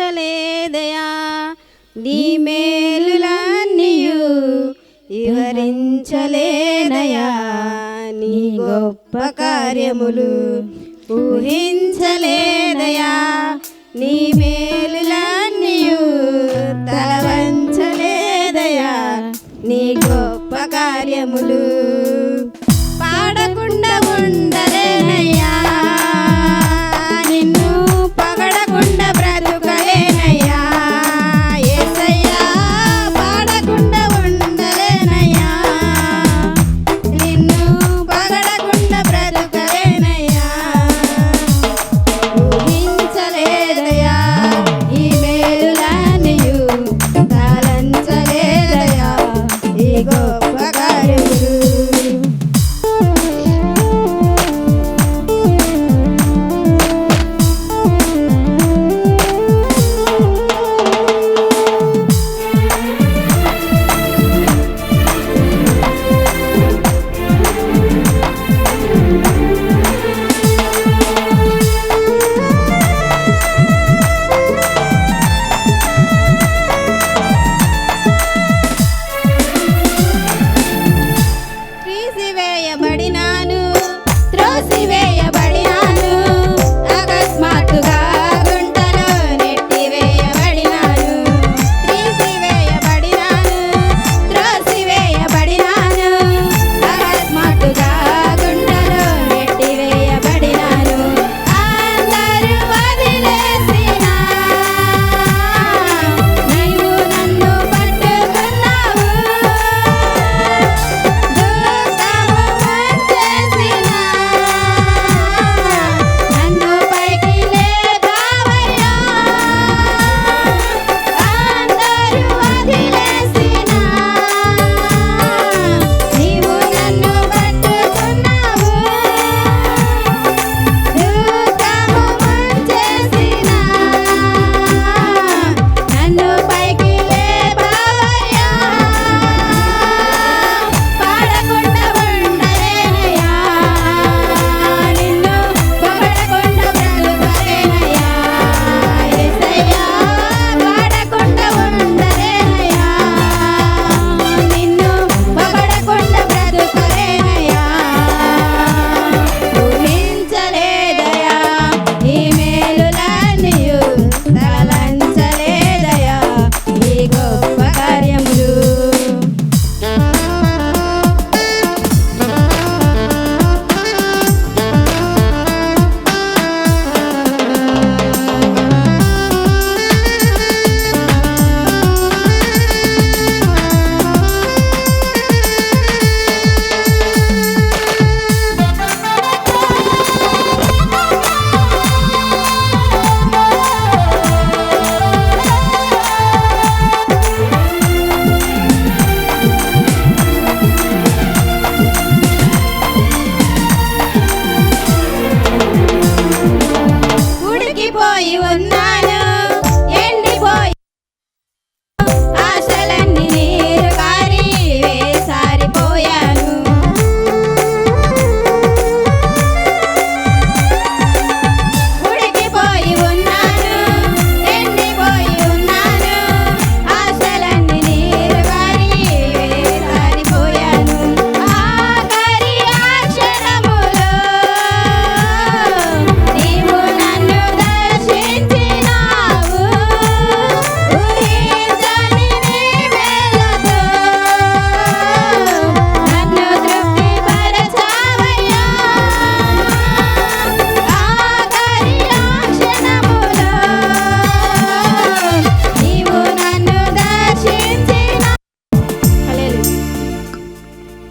వివరించలేదయా నీ మేలులన్నీయు వివరించలేదయా? నీ గొప్ప కార్యములు ఊహించలేదయా? నీ మేలులన్నీయు తలవంచలేదయా? నీ గొప్ప కార్యములు